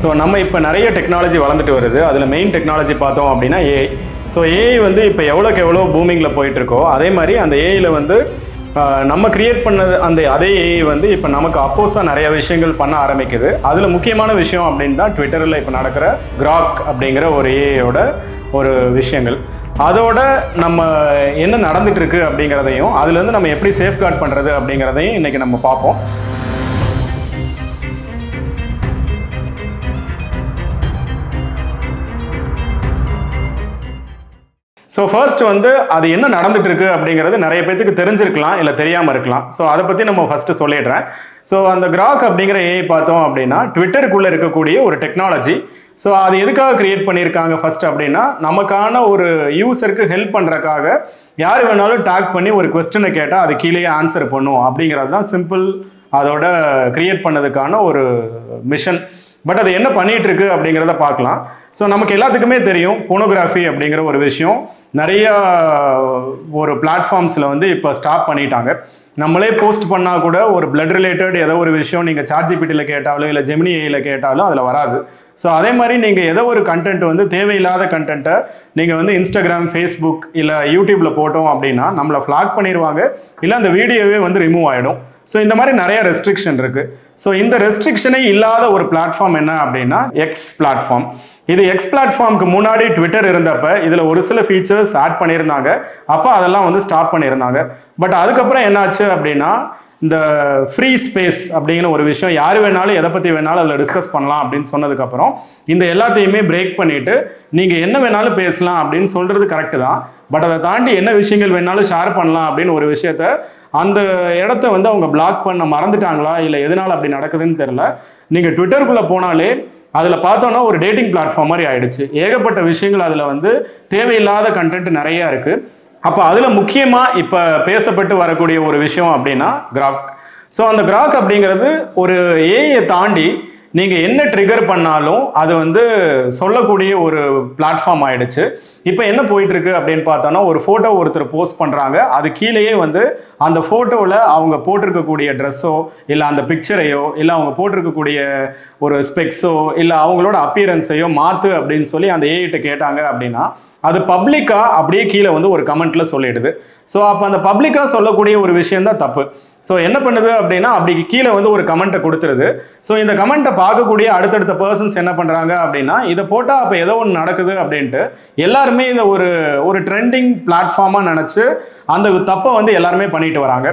So நம்ம இப்போ நிறைய டெக்னாலஜி வளர்ந்துட்டு வருது. அதில் மெயின் டெக்னாலஜி பார்த்தோம் அப்படின்னா ஏஐ ஸோ ஏஐ வந்து இப்போ எவ்வளோக்கு எவ்வளோ பூமிங்கில் போயிட்டுருக்கோ அதே மாதிரி அந்த ஏஐயில் வந்து நம்ம கிரியேட் பண்ணது அந்த அதே ஏஐ வந்து இப்போ நமக்கு அப்போஸாக நிறைய விஷயங்கள் பண்ண ஆரம்பிக்குது. அதில் முக்கியமான விஷயம் அப்படின்னு தான் ட்விட்டரில் இப்போ நடக்கிற கிராக் அப்படிங்கிற ஒரு ஏஐயோட ஒரு விஷயங்கள். அதோட நம்ம என்ன நடந்துகிட்ருக்கு அப்படிங்கிறதையும் அதுலேருந்து நம்ம எப்படி சேஃப்கார்ட் பண்ணுறது அப்படிங்கிறதையும் இன்னைக்கு நம்ம பார்ப்போம். ஸோ ஃபர்ஸ்ட் வந்து அது என்ன நடந்துட்டு இருக்கு அப்படிங்கிறது நிறைய பேத்துக்கு தெரிஞ்சிருக்கலாம் இல்லை தெரியாமல் இருக்கலாம். ஸோ அதை பற்றி நம்ம ஃபர்ஸ்ட் சொல்லிடுறேன். ஸோ அந்த கிராக் அப்படிங்கிற ஏஐ பார்த்தோம் அப்படின்னா ட்விட்டருக்குள்ளே இருக்கக்கூடிய ஒரு டெக்னாலஜி ஸோ அது எதுக்காக கிரியேட் பண்ணியிருக்காங்க ஃபர்ஸ்ட் அப்படின்னா நமக்கான ஒரு யூசருக்கு ஹெல்ப் பண்ணுறக்காக யார் வேணாலும் டேக் பண்ணி ஒரு கொஸ்டினை கேட்டால் அது கீழேயே ஆன்சர் பண்ணும். அப்படிங்கிறது தான் சிம்பிள் அதோட கிரியேட் பண்ணதுக்கான ஒரு மிஷன் பட் அது என்ன பண்ணிட்டு இருக்கு அப்படிங்கிறத பார்க்கலாம். ஸோ நமக்கு எல்லாத்துக்குமே தெரியும் போனோகிராஃபி அப்படிங்கிற ஒரு விஷயம். நிறைய ஒரு பிளாட்ஃபார்ம்ஸில் வந்து இப்போ ஸ்டாப் பண்ணிட்டாங்க. நம்மளே போஸ்ட் பண்ணால் கூட ஒரு பிளட் ரிலேட்டட் ஏதோ ஒரு விஷயம் நீங்கள் சார்ஜிபிட்டியில் கேட்டாலும் இல்லை ஜெமினி ஏயில் கேட்டாலும் அதில் வராது. ஸோ அதே மாதிரி நீங்கள் ஏதோ ஒரு கண்டென்ட் வந்து தேவையில்லாத கண்டென்ட்டை நீங்கள் வந்து இன்ஸ்டாகிராம் ஃபேஸ்புக் இல்லை யூடியூப்பில் போட்டோம் அப்படின்னா நம்மளை ஃப்ளாக் பண்ணிடுவாங்க இல்லை அந்த வீடியோவே வந்து ரிமூவ் ஆகிடும் ஸோ இந்த மாதிரி நிறைய ரெஸ்ட்ரிக்ஷன் இருக்கு. ஸோ இந்த ரெஸ்ட்ரிக்ஷனே இல்லாத ஒரு பிளாட்ஃபார்ம் என்ன அப்படின்னா எக்ஸ் பிளாட்ஃபார்ம் இது எக்ஸ் பிளாட்ஃபார்முக்கு முன்னாடி ட்விட்டர் இருந்தப்ப இதில் ஒரு சில ஃபீச்சர்ஸ் ஆட் பண்ணியிருந்தாங்க. அப்போ அதெல்லாம் வந்து ஸ்டாப் பண்ணியிருந்தாங்க. பட் அதுக்கப்புறம் என்னாச்சு அப்படின்னா இந்த ஃப்ரீ ஸ்பேஸ் அப்படிங்கிற ஒரு விஷயம் யார் வேணாலும் எதை பற்றி வேணாலும் அதில் டிஸ்கஸ் பண்ணலாம் அப்படின்னு சொன்னதுக்கப்புறம் இந்த எல்லாத்தையுமே பிரேக் பண்ணிட்டு நீங்கள் என்ன வேணாலும் பேசலாம் அப்படின்னு சொல்கிறது கரெக்டு தான். பட் அதை தாண்டி என்ன விஷயங்கள் வேணாலும் ஷேர் பண்ணலாம் அப்படின்னு ஒரு விஷயத்த அந்த இடத்த வந்து அவங்க பிளாக் பண்ண மறந்துட்டாங்களா? இல்லை எதனால் அப்படி நடக்குதுன்னு தெரில நீங்கள் ட்விட்டருக்குள்ளே போனாலே அதில் பார்த்தோன்னா ஒரு டேட்டிங் பிளாட்ஃபார்ம் மாதிரி ஆயிடுச்சு. ஏகப்பட்ட விஷயங்கள் அதில் வந்து தேவையில்லாத கண்டென்ட் நிறையா இருக்குது அப்போ அதில் முக்கியமாக இப்போ பேசப்பட்டு வரக்கூடிய ஒரு விஷயம் அப்படின்னா கிராக் ஸோ அந்த கிராக் அப்படிங்கிறது ஒரு ஏஐயை தாண்டி நீங்கள் என்ன ட்ரிகர் பண்ணாலும் அது வந்து சொல்லக்கூடிய ஒரு பிளாட்ஃபார்ம் ஆயிடுச்சு. இப்போ என்ன போயிட்டு இருக்கு அப்படின்னு பார்த்தோன்னா ஒரு ஃபோட்டோ ஒருத்தர் போஸ்ட் பண்ணுறாங்க அது கீழேயே வந்து அந்த ஃபோட்டோவில் அவங்க போட்டிருக்கக்கூடிய ட்ரெஸ்ஸோ இல்லை அந்த பிக்சரையோ இல்லை அவங்க போட்டிருக்கக்கூடிய ஒரு ஸ்பெக்ஸோ இல்லை அவங்களோட அப்பியரன்ஸையோ மாற்று அப்படின்னு சொல்லி அந்த ஏஐட்ட கேட்டாங்க அப்படின்னா அது பப்ளிக்காக அப்படியே கீழே வந்து ஒரு கமெண்ட்ல சொல்லிடுது. ஸோ அப்போ அந்த பப்ளிக்காக சொல்லக்கூடிய ஒரு விஷயம் தான் தப்பு. ஸோ என்ன பண்ணுது அப்படின்னா அப்படி கீழே வந்து ஒரு கமெண்ட்டை கொடுத்துருது. ஸோ இந்த கமெண்ட்டை பார்க்கக்கூடிய அடுத்தடுத்த பர்சன்ஸ் என்ன பண்ணுறாங்க அப்படின்னா இதை போட்டால் அப்போ ஏதோ ஒன்று நடக்குது அப்படின்ட்டு எல்லாருமே இதை ஒரு ஒரு ட்ரெண்டிங் பிளாட்ஃபார்மாக நினச்சி அந்த தப்பை வந்து எல்லாருமே பண்ணிட்டு வராங்க.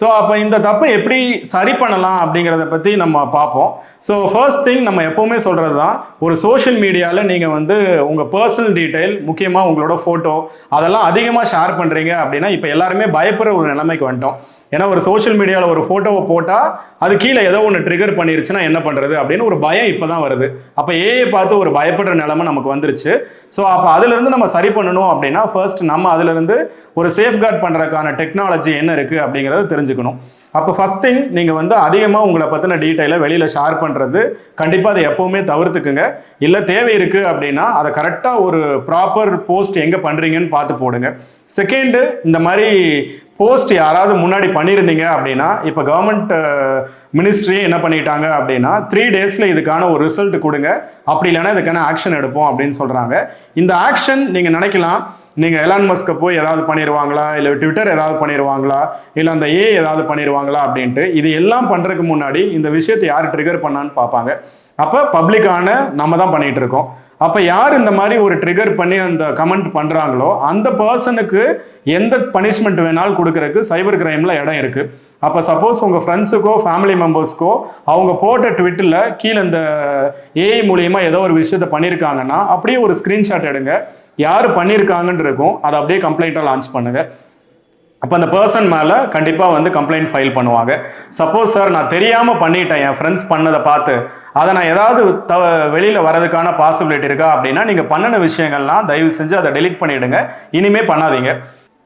ஸோ அப்போ இந்த தப்பை எப்படி சரி பண்ணலாம் அப்படிங்கிறத பற்றி நம்ம பார்ப்போம். ஸோ ஃபர்ஸ்ட் திங் நம்ம எப்போவுமே சொல்கிறது தான் ஒரு சோஷியல் மீடியாவில் நீங்கள் வந்து உங்கள் பர்சனல் டீட்டெயில் முக்கியமாக உங்களோட ஃபோட்டோ அதெல்லாம் அதிகமாக ஷேர் பண்ணுறீங்க அப்படின்னா இப்போ எல்லாருமே பயப்படுற ஒரு நிலைமைக்கு வந்துட்டோம். ஏன்னா ஒரு சோஷியல் மீடியாவில் ஒரு ஃபோட்டோவை போட்டால் அது கீழே ஏதோ ஒன்று ட்ரிகர் பண்ணிருச்சுன்னா என்ன பண்ணுறது அப்படின்னு ஒரு பயம் இப்போ தான் வருது. அப்போ ஏஐ பார்த்து ஒரு பயப்படுற நிலைமை நமக்கு வந்துருச்சு. ஸோ அப்போ அதுலேருந்து நம்ம சரி பண்ணணும் அப்படின்னா ஃபர்ஸ்ட் நம்ம அதுலேருந்து ஒரு சேஃப்கார்ட் பண்ணுறதுக்கான டெக்னாலஜி என்ன இருக்குது அப்படிங்கிறத தெரிஞ்சுக்கணும். அப்போ ஃபஸ்ட் திங் நீங்கள் வந்து அதிகமாக உங்களை பற்றின டீட்டெயிலை வெளியில் ஷேர் பண்ணுறது கண்டிப்பாக அதை எப்போவுமே தவிர்த்துக்குங்க. இல்லை தேவை இருக்குது அப்படின்னா அதை கரெக்டாக ஒரு ப்ராப்பர் போஸ்ட் எங்கே பண்ணுறீங்கன்னு பார்த்து போடுங்க. செகண்டு இந்த மாதிரி போஸ்ட் யாராவது முன்னாடி பண்ணியிருந்தீங்க அப்படின்னா இப்போ கவர்மெண்ட் மினிஸ்ட்ரியே என்ன பண்ணிட்டாங்க அப்படின்னா த்ரீ டேஸில் இதுக்கான ஒரு ரிசல்ட் கொடுங்க. அப்படி இல்லைன்னா இதுக்கான ஆக்ஷன் எடுப்போம் அப்படின்னு சொல்கிறாங்க இந்த ஆக்ஷன் நீங்கள் நினைக்கலாம். நீங்கள் எலான் மஸ்கை போய் ஏதாவது பண்ணிடுவாங்களா இல்லை ட்விட்டர் ஏதாவது பண்ணிடுவாங்களா இல்லை அந்த ஏ ஏதாவது பண்ணிடுவாங்களா அப்படின்ட்டு இது எல்லாம் பண்ணுறதுக்கு முன்னாடி இந்த விஷயத்தை யார் ட்ரிகர் பண்ணான்னு பார்ப்பாங்க. அப்போ பப்ளிக்கான நம்ம தான் பண்ணிகிட்டு இருக்கோம். அப்போ யார் இந்த மாதிரி ஒரு ட்ரிகர் பண்ணி அந்த கமெண்ட் பண்ணுறாங்களோ அந்த பர்சனுக்கு எந்த பனிஷ்மெண்ட் வேணாலும் கொடுக்கறதுக்கு சைபர் கிரைமில் இடம் இருக்குது அப்போ சப்போஸ் உங்கள் ஃப்ரெண்ட்ஸுக்கோ ஃபேமிலி மெம்பர்ஸ்க்கோ அவங்க போட்ட ட்விட்டில் கீழே இந்த ஏஐ மூலியமா ஏதோ ஒரு விஷயத்த பண்ணியிருக்காங்கன்னா அப்படியே ஒரு ஸ்க்ரீன்ஷாட் எடுங்க. யார் பண்ணியிருக்காங்கன்னு இருக்கும் அதை அப்படியே கம்ப்ளைண்ட்டாக லான்ச் பண்ணுங்க. அப்போ அந்த பர்சன் மேலே கண்டிப்பாக வந்து கம்ப்ளைண்ட் ஃபைல் பண்ணுவாங்க. சப்போஸ் சார் நான் தெரியாமல் பண்ணிட்டேன் என் ஃப்ரெண்ட்ஸ் பண்ணதை பார்த்து அதை நான் ஏதாவது த வெளியில் வரதுக்கான பாசிபிலிட்டி இருக்கா அப்படின்னா நீங்கள் பண்ணின விஷயங்கள்லாம் தயவு செஞ்சு அதை டெலீட் பண்ணிவிடுங்க இனிமே பண்ணாதீங்க.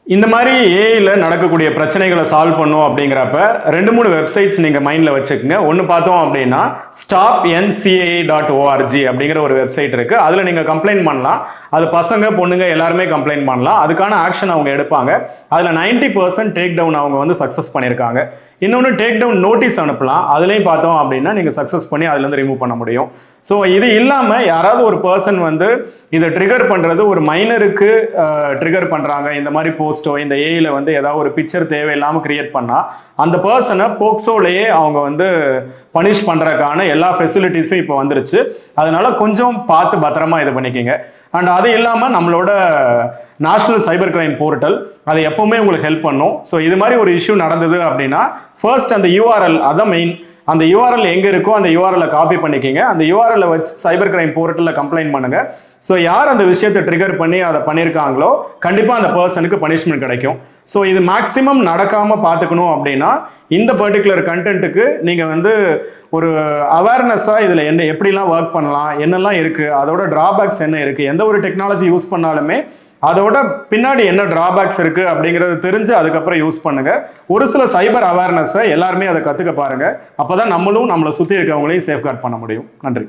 இந்த மாதிரி ஏஐயில் நடக்கக்கூடிய பிரச்சனைகளை சால்வ் பண்ணும் அப்படிங்கிறப்ப ரெண்டு மூணு வெப்சைட்ஸ் நீங்கள் மைண்டில் வச்சுக்கோங்க. ஒன்று பார்த்தோம் அப்படின்னா ஸ்டாப் என்சிஐ டாட் ஓஆர்ஜி அப்படிங்கிற ஒரு வெப்சைட் இருக்குது அதில் நீங்கள் கம்ப்ளைண்ட் பண்ணலாம். அது பசங்க பொண்ணுங்க எல்லாருமே கம்ப்ளைண்ட் பண்ணலாம். அதுக்கான ஆக்ஷன் அவங்க எடுப்பாங்க. அதில் நைன்டி பர்சன்ட் டேக் டவுன் அவங்க வந்து சக்ஸஸ் பண்ணியிருக்காங்க. இன்னொன்று டேக் டவுன் நோட்டீஸ் அனுப்பலாம். அதுலேயும் பார்த்தோம் அப்படின்னா நீங்கள் சக்ஸஸ் பண்ணி அதுலேருந்து ரிமூவ் பண்ண முடியும். ஸோ இது இல்லாமல் யாராவது ஒரு பர்சன் வந்து இதை ட்ரிகர் பண்ணுறது ஒரு மைனருக்கு ட்ரிகர் பண்ணுறாங்க இந்த மாதிரி போஸ்ட்டோ இந்த ஏயில் வந்து ஏதாவது ஒரு பிக்சர் தேவையில்லாமல் கிரியேட் பண்ணால் அந்த பர்சனை போக்சோலேயே அவங்க வந்து பனிஷ் பண்ணுறதுக்கான எல்லா ஃபெசிலிட்டிஸும் இப்போ வந்துருச்சு. அதனால கொஞ்சம் பார்த்து பத்திரமா இது பண்ணிக்கோங்க. அண்ட் அது இல்லாமல் நம்மளோட நேஷ்னல் சைபர் கிரைம் போர்ட்டல் அது எப்போவுமே உங்களுக்கு ஹெல்ப் பண்ணும். ஸோ இது மாதிரி ஒரு இஷ்யூ நடந்தது அப்படின்னா ஃபர்ஸ்ட் அந்த யூஆர்எல் அதான் மெயின் அந்த யூஆர்எல் எங்கே இருக்கோ அந்த யூஆர்எல்ல காப்பி பண்ணிக்கிங்க. அந்த யூஆர்எல்ல வச்சு சைபர் கிரைம் போர்ட்டலில் கம்ப்ளைண்ட் பண்ணுங்க. ஸோ யார் அந்த விஷயத்தை ட்ரிகர் பண்ணி அதை பண்ணியிருக்காங்களோ கண்டிப்பாக அந்த பர்சனுக்கு பனிஷ்மெண்ட் கிடைக்கும். ஸோ இது மேக்ஸிமம் நடக்காமல் பார்த்துக்கணும் அப்படின்னா இந்த பர்டிகுலர் கண்டென்ட்டுக்கு நீங்கள் வந்து ஒரு அவேர்னஸாக இதில் என்ன எப்படிலாம் ஒர்க் பண்ணலாம் என்னெல்லாம் இருக்குது அதோட ட்ராபேக்ஸ் என்ன இருக்குது எந்த ஒரு டெக்னாலஜி யூஸ் பண்ணாலுமே அதோட பின்னாடி என்ன டிராபேக்ஸ் இருக்குது அப்படிங்கறது தெரிஞ்சு அதுக்கப்புறம் யூஸ் பண்ணுங்கள் ஒரு சில சைபர் அவேர்னஸை எல்லாருமே அதை கற்றுக்க பாருங்கள் அப்போ தான் நம்மளும் நம்மளை சுற்றி இருக்கவங்களையும் சேஃப்கார்ட் பண்ண முடியும். நன்றி.